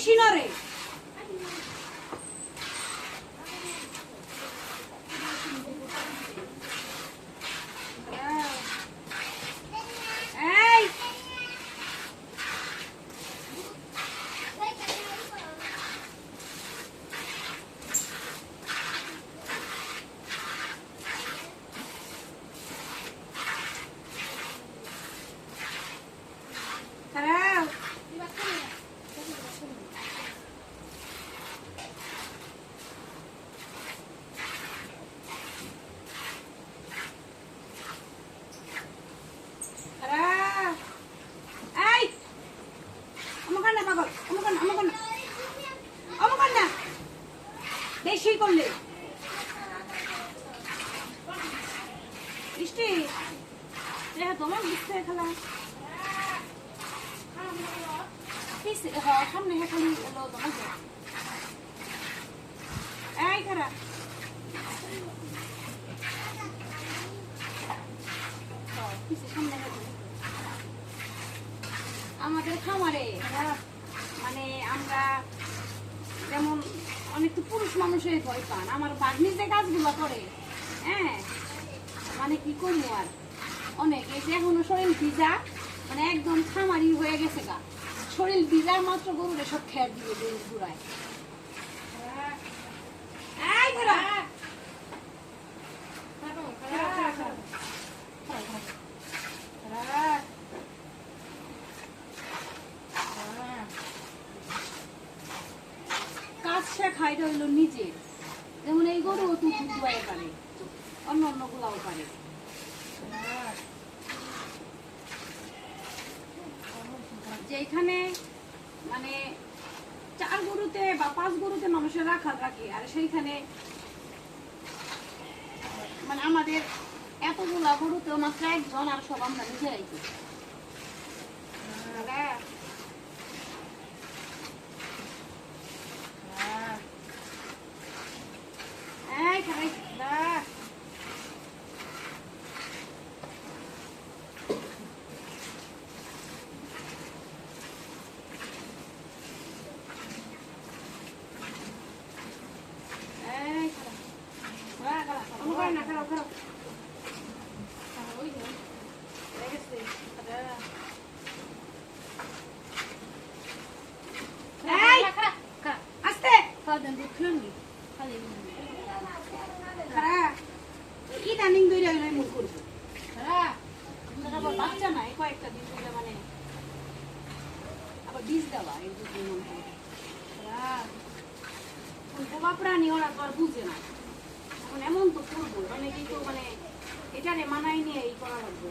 বেশি নরে সেই করলে? বৃষ্টি? হ্যাঁ তোমার বৃষ্টি খেলা। আমাদের খামারে হ্যাঁ, মানে আমরা যেমন অনেক তো পুরুষ মানুষ হয়ে ভয় পান। আমার বাগনির যে কাজগুলো করে হ্যাঁ মানে কি করব আর? অনেক, এই যে এখনও শরীর ভিজা মানে একদম খামারি হয়ে গেছে গা। শরীর ভিজার মাত্র গরুরে সব খেয়ার দিবে গরু ঘুরায় এই ধরো। খারো, খারো, খারো, খারো। খারো, খারো। খারো। কাজ শেখাই রইল নিজের। যেমন এই গরু তো দুধ পারে, অন্য অন্য গুলাও পারে। যেখানে মানে চার গরুতে বা পাঁচ গরুতে মানুষের রাখাল থাকে আর সেইখানে মানে আমাদের এতগুলা গরুতেও মাত্র একজন আর সব আমরা নিজেরাই করি। হ্যাঁ। হ্যাঁ। এই খারাই, দাঁড়া। এই খারা। খারা, খারা, খারা। অন্য করে না, খারাও, খারাও। খারা, ওই যে, লেগে গেছে। খারা। এই! আস্তে! খারা। ইদানিং দইরা হইল এমন করবে। খারা। আপনার আবার বাচ্চা নাই, কয়েকটা দিন মানে আবার বীজ দেওয়া এই করে। খারা। ওই বোবা প্রাণী ওরা তো আর বুঝে না তো করব। মানে কিন্তু মানে এটারে মানায় নিয়ে এই করা লাগবে।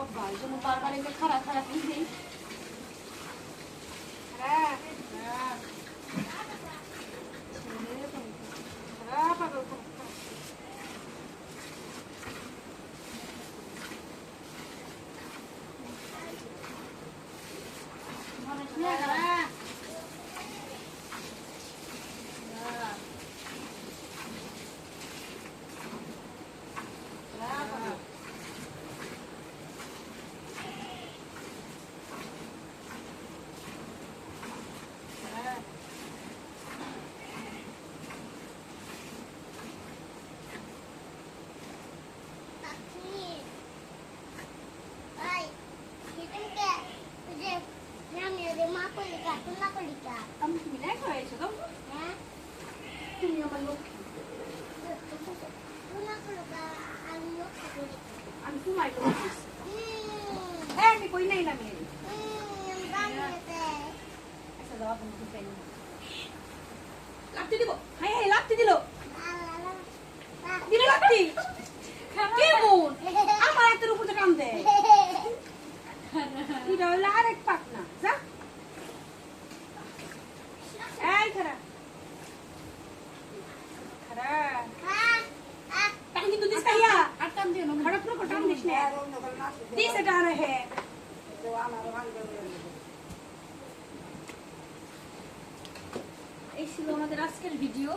অভ্যাস যেমন বারবার এগুলো খারাপ খারাপ নিজেই খারাপ খারাপ খারাপ পাগল খারাপ খারাপ আমি তুমি নাই করাইছো তো তুমি আমার লক্ষ্মী আমি তোমায় হ্যাঁ আমি কই নাই নামি আচ্ছা দাও তুমি খুঁজে লাত্তি দিব হাই হাই লাত্তি দিল দিল কেমন আমার হাতের উপর কাম দেয়। এটা হলো আরেক পাক না যা এই খারা খারা টান কিন্তু দিস কাহিয়া খড়ক না টান দিস না দিস এটা আর হে এই ছিল আমাদের আজকের ভিডিও